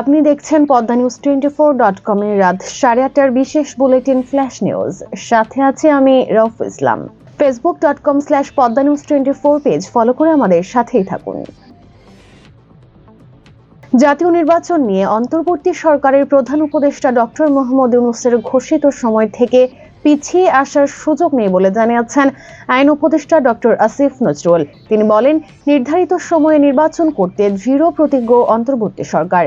আপনি দেখছেন Padma news twenty four dot com এর রাত সাড়ে আটটার বিশেষ বুলেটিন ফ্ল্যাশ নিউজ। সাথে আছে আমি Rauf Islam. Facebook dot com slash Padma news twenty four page follow করে আমাদের সাথেই থাকুন। জাতীয় নির্বাচন নিয়ে অন্তর্বর্তী সরকারের প্রধান উপদেষ্টা ডক্টর মোহাম্মদ ইউনুসের ঘোষিত সময় থেকে পিছিয়ে আসার সুযোগ নেই বলে জানিয়েছেন আইন উপদেষ্টা ডক্টর আসিফ নজরুল। তিনি বলেন, নির্ধারিত সময়ে নির্বাচন করতে দৃঢ় প্রতিজ্ঞ অন্তর্বর্তী সরকার।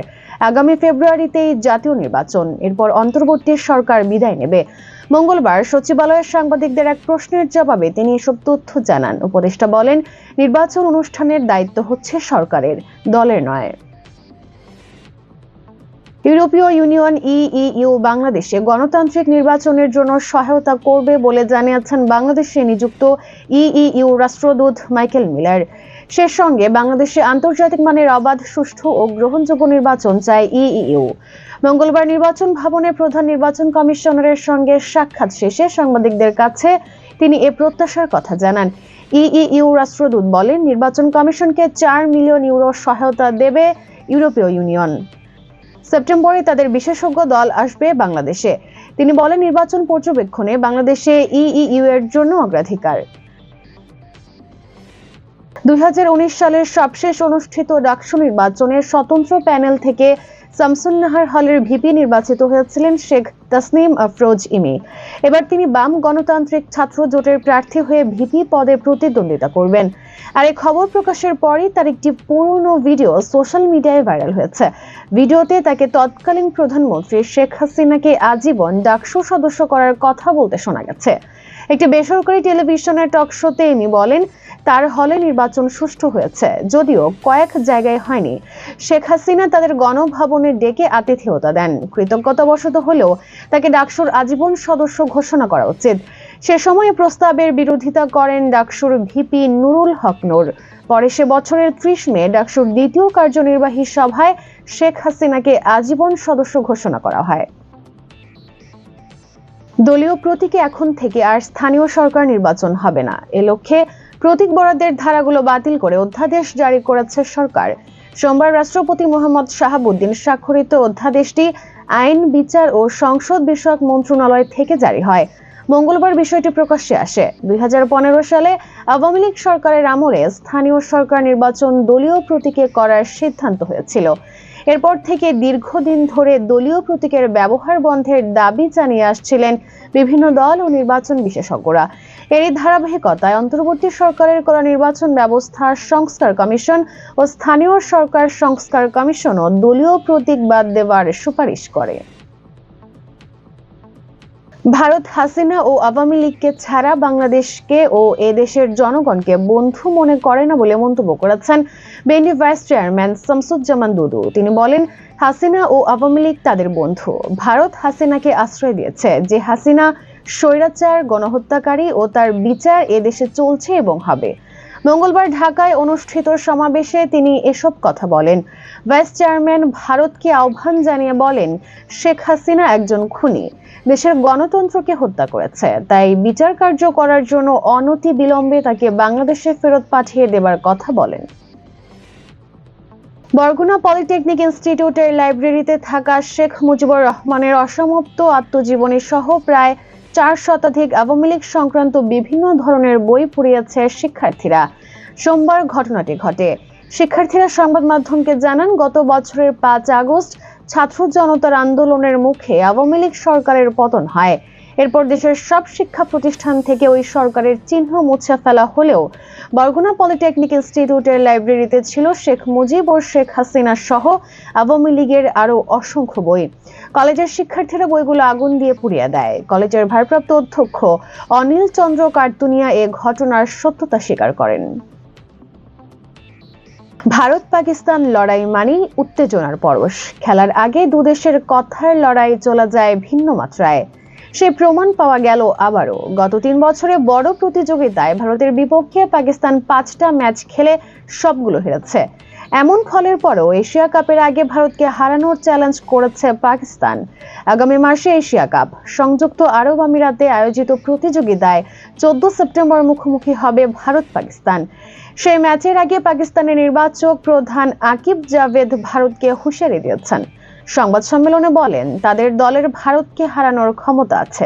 আগামী ফেব্রুয়ারিতেই জাতীয় নির্বাচন, এরপর অন্তর্বর্তী সরকার বিদায় নেবে। মঙ্গলবার সচিবালয়ের সাংবাদিকদের এক প্রশ্নের জবাবে তিনি এসব তথ্য জানান। উপদেষ্টা বলেন, নির্বাচন অনুষ্ঠানের দায়িত্ব হচ্ছে সরকারের, দলের নয়। ইউরোপীয় ইউনিয়ন ইইউ বাংলাদেশে গণতান্ত্রিক নির্বাচনের জন্য সহায়তা করবে বলে জানিয়েছেন বাংলাদেশে নিযুক্ত ইইউ রাষ্ট্রদূত মাইকেল মিলার। সে সঙ্গে বাংলাদেশে আন্তর্জাতিক মানের অবাধ, সুষ্ঠু ও গ্রহণযোগ্য নির্বাচন চায় ইইউ মঙ্গলবার নির্বাচন ভবনে প্রধান নির্বাচন কমিশনারের সঙ্গে সাক্ষাৎ শেষে সাংবাদিকদের কাছে তিনি এ প্রত্যাশার কথা জানান। ইইউ রাষ্ট্রদূত বলেন, নির্বাচন কমিশনকে চার মিলিয়ন ইউরো সহায়তা দেবে ইউরোপীয় ইউনিয়ন। সেপ্টেম্বরে তাদের বিশেষজ্ঞ দল আসবে বাংলাদেশে। তিনি বলেন, নির্বাচন পর্যবেক্ষণে বাংলাদেশে ইইউ এর জন্য অগ্রাধিকার। দুই হাজার উনিশ সালের সবশেষ অনুষ্ঠিত ডাকসু নির্বাচনের স্বতন্ত্র প্যানেল থেকে শামসুন্নাহার হলের ভিপি নির্বাচিত হয়েছিলেন শেখ তাসনিম আফরোজ ইমি। এবার তিনি বাম গণতান্ত্রিক ছাত্র জোটের প্রার্থী হয়ে ভিপি পদে প্রতিদ্বন্দ্বিতা করবেন। আর এই খবর প্রকাশের পরই তার একটি পুরনো ভিডিও সোশ্যাল মিডিয়ায় ভাইরাল হয়েছে। ভিডিওতে তাকে তৎকালীন প্রধানমন্ত্রী শেখ হাসিনাকে আজীবন ডাকসু সদস্য করার কথা বলতে শোনা গেছে। একটি বেসরকারি টেলিভিশনের টক শোতে ইনি বলেন, তার হলে নির্বাচন সুষ্ঠু হয়েছে। যদিও কয়েক জায়গায় হয়নি। শেখ হাসিনা তাদের গণভবনে ডেকে আতিথেয়তা দেন। কৃতজ্ঞতাবশত হলেও তাকে ডাকসুর আজীবন সদস্য ঘোষণা করা উচিত। সে সময়ে প্রস্তাবের বিরোধিতা করেন ডাকসুর ভিপি নুরুল হক নূর। পরে সে বছরের ত্রিশ মে ডাকসুর দ্বিতীয় কার্যনির্বাহী সভায় শেখ হাসিনাকে আজীবন সদস্য ঘোষণা করা হয়। দলীয় প্রতীকে এখন থেকে আর স্থানীয় সরকার নির্বাচন হবে না। এ লক্ষ্যে প্রতীক বরাদ্দের ধারাগুলো বাতিল করে অধ্যাদেশ জারি করেছে সরকার। সোমবার রাষ্ট্রপতি মোহাম্মদ শাহাবুদ্দিন স্বাক্ষরিত অধ্যাদেশটি আইন, বিচার ও সংসদ বিষয়ক মন্ত্রণালয় থেকে জারি হয়। মঙ্গলবার বিষয়টি প্রকাশ্যে আসে। দুই হাজার পনেরো সালে আওয়ামী লীগ সরকারের আমলে স্থানীয় সরকার নির্বাচন দলীয় প্রতীকে করার সিদ্ধান্ত হয়েছিল। এরপর থেকে দীর্ঘদিন ধরে দলীয় প্রতীকের ব্যবহার বন্ধের দাবি জানিয়ে আসছিলেন বিভিন্ন দল ও নির্বাচন বিশেষজ্ঞরা। এরই ধারাবাহিকতায় অন্তর্বর্তী সরকারের করা নির্বাচন ব্যবস্থার সংস্কার কমিশন ও স্থানীয় সরকার সংস্কার কমিশনও দলীয় প্রতীক বাদ দেওয়ার সুপারিশ করে। ভারত হাসিনা ও আওয়ামী লীগকে ছাড়া বাংলাদেশকে ও এদেশের দেশের জনগণকে বন্ধু মনে করে না বলে মন্তব্য করেছেন বেনি ভাইস চেয়ারম্যান শামসুজ্জামান দুদু। তিনি বলেন, হাসিনা ও আওয়ামী লীগ তাদের বন্ধু। ভারত হাসিনাকে আশ্রয় দিয়েছে যে হাসিনা স্বৈরাচার, গণহত্যাকারী ও তার বিচার এদেশে দেশে চলছে এবং হবে। মঙ্গলবার ঢাকায় অনুষ্ঠিত সমাবেশে তিনি এসব কথা বলেন। ভাইস চেয়ারম্যান ভারতকে আহ্বান জানিয়ে বলেন, শেখ হাসিনা একজন খুনি। দেশের গণতন্ত্রকে হত্যা করেছে। তাই বিচার কার্য করার জন্য অনতি বিলম্বে তাকে বাংলাদেশে ফেরত পাঠিয়ে দেবার কথা বলেন। বরগুনা পলিটেকনিক ইনস্টিটিউটের লাইব্রেরিতে থাকা শেখ মুজিবুর রহমানের অসমাপ্ত আত্মজীবনী সহ প্রায় চার শতাধিক আওয়ামী লীগ সংক্রান্ত বিভিন্ন ধরনের বই পড়িয়েছে শিক্ষার্থীরা। সোমবার ঘটনাটি ঘটে। শিক্ষার্থীরা সংবাদ মাধ্যমকে জানান, গত বছরের পাঁচ আগস্ট ছাত্র জনতার আন্দোলনের মুখে আওয়ামী লীগ সরকারের পতন হয়। এরপর দেশের সব শিক্ষা প্রতিষ্ঠান থেকে ওই সরকারের চিহ্ন মুছে ফেলা হলেও বরগুনা পলিটেকনিক ইনস্টিটিউটের লাইব্রেরিতে ছিল শেখ মুজিব ও শেখ হাসিনা সহ আওয়ামী লীগের আরও অসংখ্য বই। কলেজের শিক্ষার্থীরা বইগুলো আগুন দিয়ে পুড়িয়ে দেয়। কলেজের ভারপ্রাপ্ত অধ্যক্ষ অনিল চন্দ্র কার্তুনিয়া এ ঘটনার সত্যতা স্বীকার করেন। ভারত পাকিস্তান লড়াই মানেই উত্তেজনার পরশ। খেলার আগে দুদেশের কথার লড়াই চলা যায় ভিন্ন মাত্রায়। সে প্রমাণ পাওয়া গেল আবারও। গত তিন বছরে বড় প্রতিযোগিতায় ভারতের বিপক্ষে পাকিস্তান পাঁচটা ম্যাচ খেলে সবগুলো হেরেছে। এমন ফলের পরও এশিয়া কাপের আগে ভারতকে হারানোর চ্যালেঞ্জ করেছে পাকিস্তান। আগামী মাসে এশিয়া কাপ। সংযুক্ত আরব আমিরাতে আয়োজিত প্রতিযোগিতায় চোদ্দ সেপ্টেম্বর মুখোমুখি হবে ভারত পাকিস্তান সেই ম্যাচের আগে পাকিস্তানের নির্বাচক প্রধান আকিব জাভেদ ভারতকে হুঁশিয়ারি দিয়েছেন। সংবাদ সম্মেলনে বলেন তাদের দলের ভারতকে হারানোর ক্ষমতা আছে।